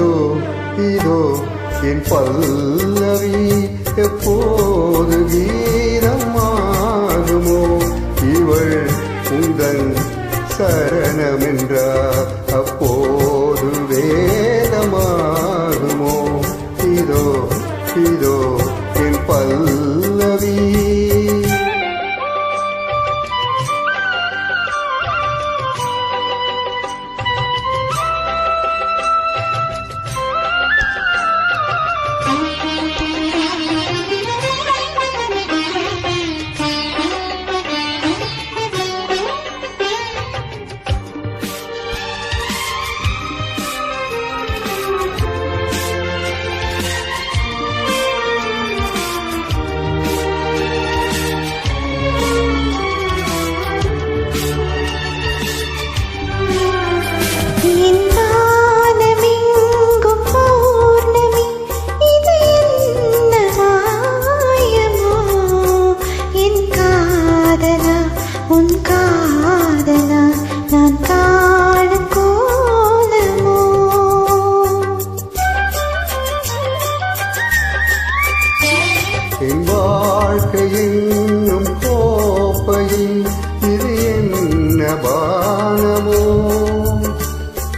இதோ இதோ என் பல்லவி எப்போது வீரமாகுமோ? இவள் உங்கள் சரணமென்றார் அப்போது வேதமாகுமோ? இதோ இதோ என் பல்லவி என் வாழ்க்கை கோப்பையில் இது என்ன பானமோ?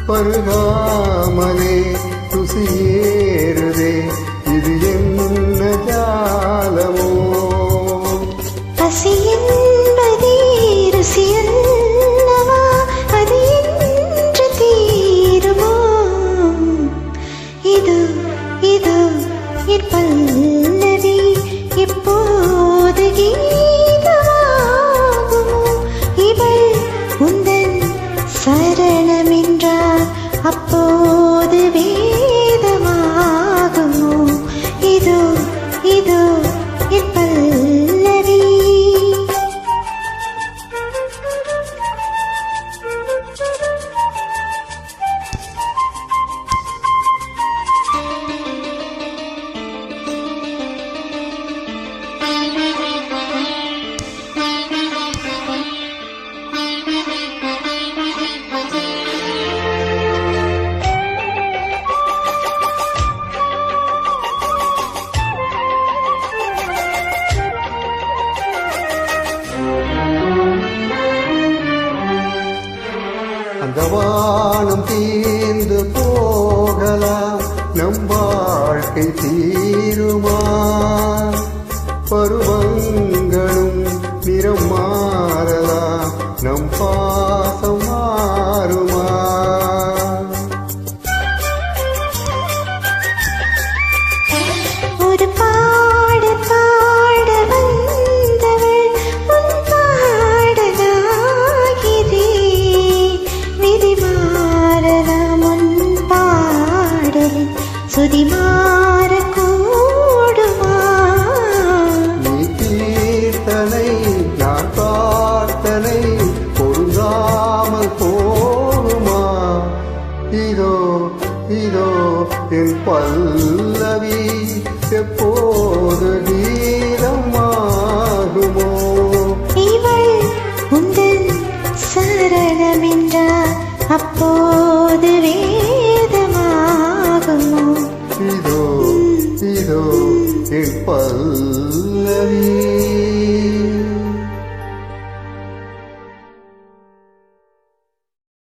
பருகாமலே ருசியேறுதே இது என்ன ஜாலமோ? பசி என்பதே அது என்று இது சரணமென்றார் வானம் தீர்ந்து போகலாம். நம் வாழ்க்கை தீருமா? பருவங்களும் பல்லவி எப்போது நீளம் ஆகுமோ இவள் உங்கள் சரணமென்றா அப்போது வேதமாகுமோ? இதோ இதோ என் பல்லவி.